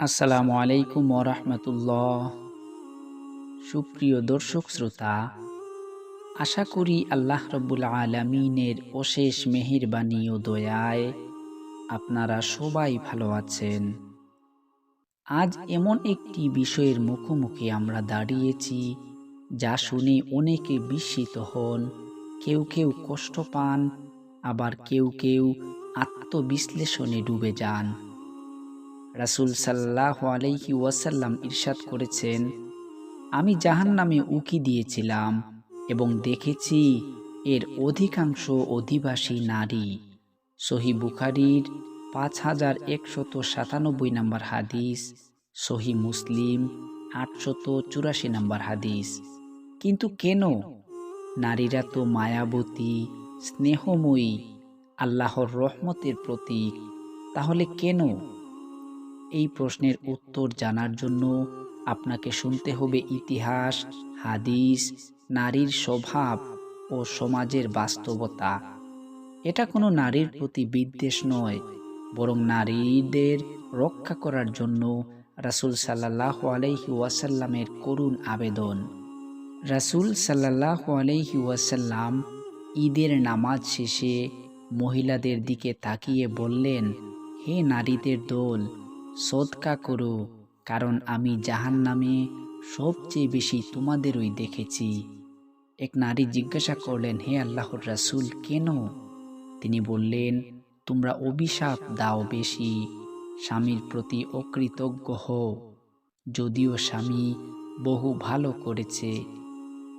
আসসালামু আলাইকুম ওরহমতুল্লাহ সুপ্রিয় দর্শক শ্রোতা আশা করি আল্লাহ রব্বুল আলমিনের অশেষ মেহেরবানি ও দয়ায় আপনারা সবাই ভালো আছেন আজ এমন একটি বিষয়ের মুখোমুখি আমরা দাঁড়িয়েছি যা শুনে অনেকে বিস্মিত হন কেউ কেউ কষ্ট পান আবার কেউ কেউ আত্মবিশ্লেষণে ডুবে যান। রাসুল সাল্লাহ আলাইহি ওয়াসাল্লাম ইরশাদ করেছেন, আমি জাহান নামে উকি দিয়েছিলাম এবং দেখেছি এর অধিকাংশ অধিবাসী নারী। সহি বুখারির পাঁচ হাজার একশত সাতানব্বই নম্বর হাদিস, সহি মুসলিম আটশত চুরাশি নম্বর হাদিস। কিন্তু কেন? নারীরা তো মায়াবতী, স্নেহময়ী আল্লাহর রহমতের প্রতীক। তাহলে কেন? এই প্রশ্নের উত্তর জানার জন্য আপনাকে শুনতে হবে ইতিহাস, হাদিস, নারীর স্বভাব ও সমাজের বাস্তবতা। এটা কোনো নারীর প্রতি বিদ্বেষ নয়, বরং নারীদের রক্ষা করার জন্য রাসুল সাল্লাহ আলাইহি ওয়াসাল্লামের করুণ আবেদন। রাসুল সাল্লাহ আলাইহি ওয়াসাল্লাম ঈদের নামাজ শেষে মহিলাদের দিকে তাকিয়ে বললেন, হে নারীদের দোল সদকা করো, কারণ আমি জাহান নামে সবচেয়ে বেশি তোমাদেরই দেখেছি। এক নারী জিজ্ঞাসা করলেন, হে আল্লাহর রাসুল, কেন? তিনি বললেন, তোমরা অভিশাপ দাও বেশি, স্বামীর প্রতি অকৃতজ্ঞ হও, যদিও স্বামী বহু ভালো করেছে।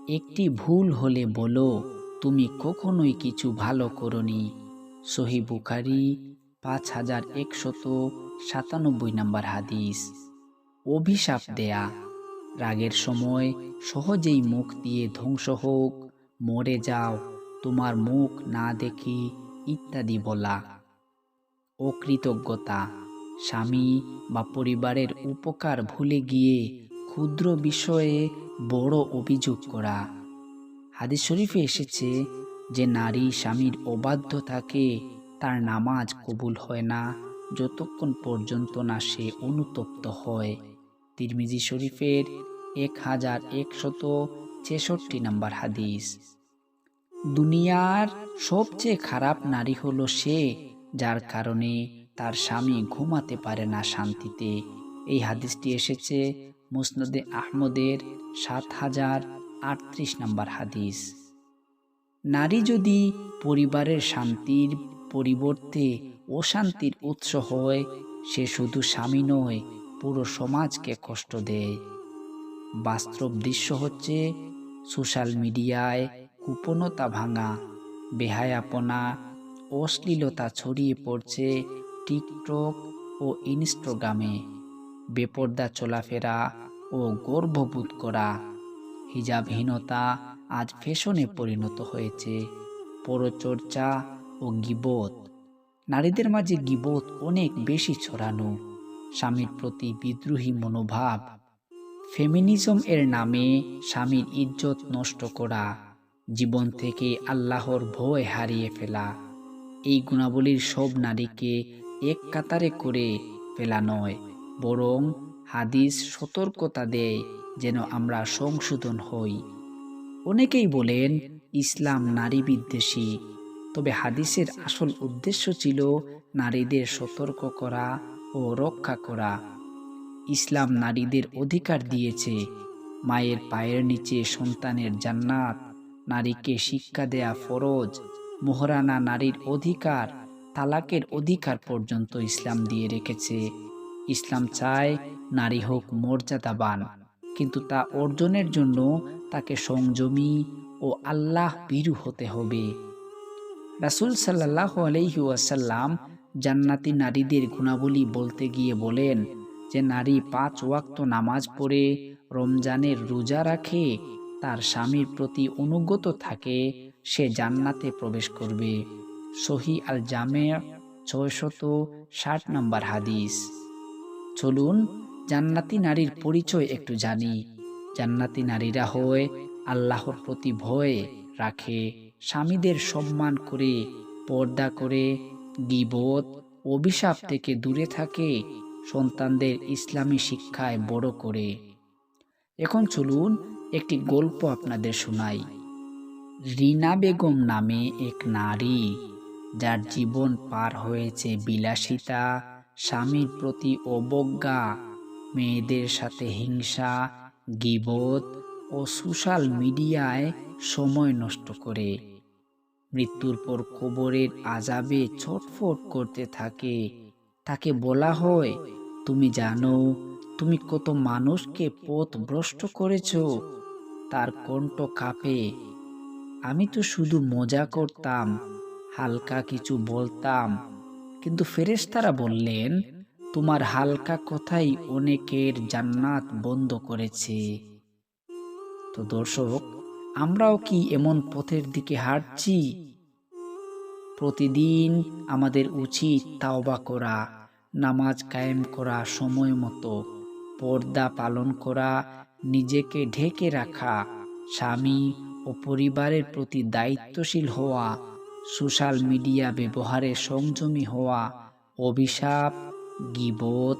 একটি ভুল হলে বলো তুমি কখনোই কিছু ভালো করনি। সহি বুখারি, পাঁচ হাজার একশত সাতানব্বই নম্বর হাদিস। অভিশাপ দেয়া। রাগের সময় সহজেই মুখ দিয়ে ধ্বংস হোক, মরে যাও, তোমার মুখ না দেখি ইত্যাদি বলা। অকৃতজ্ঞতা। স্বামী বা পরিবারের উপকার ভুলে গিয়ে ক্ষুদ্র বিষয়ে বড় অভিযোগ করা। হাদিস শরীফে এসেছে যে নারী স্বামীর অবাধ্য থাকে, তার নামাজ কবুল হয় না, যতক্ষণ পর্যন্ত না সে অনুতপ্ত হয়। তিরমিজি শরীফের এক হাজার একশত ছেষট্টি নম্বর হাদিস। দুনিয়ার সবচেয়ে খারাপ নারী হলো সে, যার কারণে তার স্বামী ঘুমাতে পারে না শান্তিতে। এই হাদিসটি এসেছে মুসনদে আহমদের সাত হাজার আটত্রিশ নম্বর হাদিস। নারী যদি পরিবারের শান্তির পরিবর্তে অশান্তির উৎস হয়, সে শুধু স্বামী নয়, পুরো সমাজকে কষ্ট দেয়। বাস্তব দৃশ্য হচ্ছে, সোশ্যাল মিডিয়ায় কুপনতা ভাঙা, বেহায়াপনা, অশ্লীলতা ছড়িয়ে পড়ছে টিকটক ও ইনস্টাগ্রামে। বেপর্দা চলাফেরা ও গর্ববোধ করা হিজাবহীনতা আজ ফ্যাশনে পরিণত হয়েছে। পরচর্চা ও গিবোধ নারীদের মাঝে গিবোধ অনেক বেশি ছড়ানো। স্বামীর প্রতি বিদ্রোহী মনোভাব। ফেমিনিজম এর নামে স্বামীর ইজ্জত নষ্ট করা। জীবন থেকে আল্লাহর ভয় হারিয়ে ফেলা। এই গুণাবলীর সব নারীকে এক কাতারে করে ফেলা নয়, বরং হাদিস সতর্কতা দেয়। যেন আমরা সংশোধন হই। অনেকেই বলেন, ইসলাম নারী বিদ্বেষী। তবে হাদিসের আসল উদ্দেশ্য ছিল নারীদের সতর্ক করা ও রক্ষা করা। ইসলাম নারীদের অধিকার দিয়েছে। মায়ের পায়ের নিচে সন্তানের জান্নাত, নারীকে শিক্ষা দেয়া ফরজ, মোহরানা নারীর অধিকার, তালাকের অধিকার পর্যন্ত ইসলাম দিয়ে রেখেছে। ইসলাম চায় নারী হোক মর্যাদাবান। কিন্তু তা অর্জনের জন্য তাকে সংযমী ও আল্লাহ বীরু হতে হবে। রাসুল সাল্লাহ আলহি ওয়াসাল্লাম জান্নাতি নারীদের গুণাবলী বলতে গিয়ে বলেন যে, নারী পাঁচ ওয়াক্ত নামাজ পড়ে, রমজানের রোজা রাখে, তার স্বামীর প্রতি অনুগত থাকে, সে জান্নাতে প্রবেশ করবে। সহি আল জামে ছয়শত ষাট নম্বর হাদিস। চলুন জান্নাতি নারীর পরিচয় একটু জানি। জান্নাতি নারীরা হয় আল্লাহর প্রতি ভয় রাখে, স্বামীদের সম্মান করে, পর্দা করে, গিবত, অভিশাপ থেকে দূরে থাকে, সন্তানদের ইসলামী শিক্ষায় বড় করে। এখন চলুন একটি গল্প আপনাদের শোনাই। রিনা বেগম নামে এক নারী, যার জীবন পার হয়েছে বিলাসিতা, স্বামীর প্রতি অবজ্ঞা মেয়েদের সাথে হিংসা, গিবত ও সোশ্যাল মিডিয়ায় সময় নষ্ট করে। মৃত্যুর পর কবরের আজাবে ছটফট করতে থাকে। তাকে বলা হয়, তুমি জানো, তুমি কত মানুষকে পথ ভ্রষ্ট করেছ, তার কণ্ঠ কাঁপে। আমি তো শুধু মজা করতাম, হালকা কিছু বলতাম। কিন্তু ফেরেশতারা বললেন তোমার হালকা কথাই অনেকের জান্নাত বন্ধ করেছে। তো দর্শক, আমরাও কি এমন পথের দিকে হাঁটছি? প্রতিদিন আমাদের উচিত তাওবা করা, নামাজ কায়েম করা সময় মতো, পর্দা পালন করা, নিজেকে ঢেকে রাখা, স্বামী ও পরিবারের প্রতি দায়িত্বশীল হওয়া, সোশ্যাল মিডিয়া ব্যবহারে সংযমী হওয়া, অভিশাপ গিবত,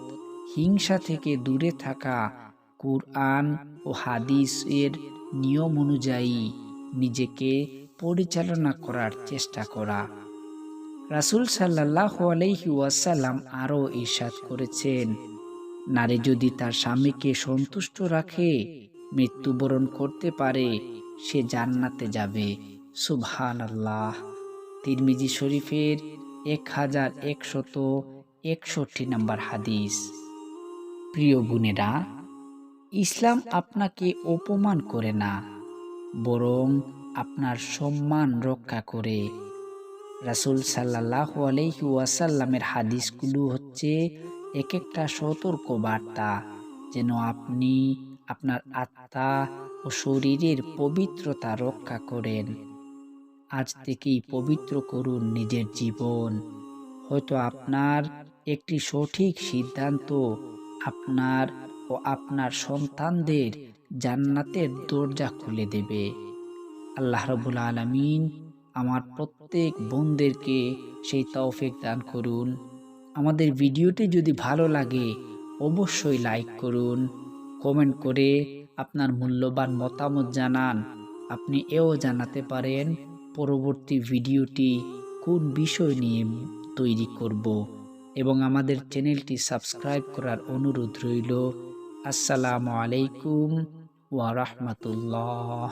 হিংসা থেকে দূরে থাকা কুরআন ও হাদিসের নিয়ম অনুযায়ী নিজেকে পরিচালনা করার চেষ্টা করা। রাসুল সাল্লাহ আলাইহি ওয়াসাল্লাম আরও ইরশাদ করেছেন, নারী যদি তার স্বামীকে সন্তুষ্ট রাখে, মৃত্যুবরণ করতে পারে, সে জান্নাতে যাবে। সুবহান আল্লাহ তিরমিজি শরীফের এক হাজার একশত একষট্টি নম্বর হাদিস। প্রিয় গুণেরা ইসলাম আপনাকে অপমান করে না, বরং আপনার সম্মান রক্ষা করে। রাসুল সাল্লাহ আলহি ওয়াসাল্লামের হাদিসগুলো হচ্ছে এক একটা সতর্ক বার্তা যেন আপনি আপনার আত্মা ও শরীরের পবিত্রতা রক্ষা করেন। আজ থেকেই পবিত্র করুন নিজের জীবন। হয়তো আপনার একটি সঠিক সিদ্ধান্ত আপনার ও আপনার সন্তানদের জান্নাতের দরজা খুলে দেবে। আল্লাহ রবুল আলমিন আমার প্রত্যেক বোনদেরকে সেই তৌফিক দান করুন। আমাদের ভিডিওটি যদি ভালো লাগে, অবশ্যই লাইক করুন, কমেন্ট করে আপনার মূল্যবান মতামত জানান। আপনি এও জানাতে পারেন পরবর্তী ভিডিওটি কোন বিষয় নিয়ে তৈরি করব। এবং আমাদের চ্যানেলটি সাবস্ক্রাইব করার অনুরোধ রইল। আসসালামু আলাইকুম ওয়া রাহমাতুল্লাহ।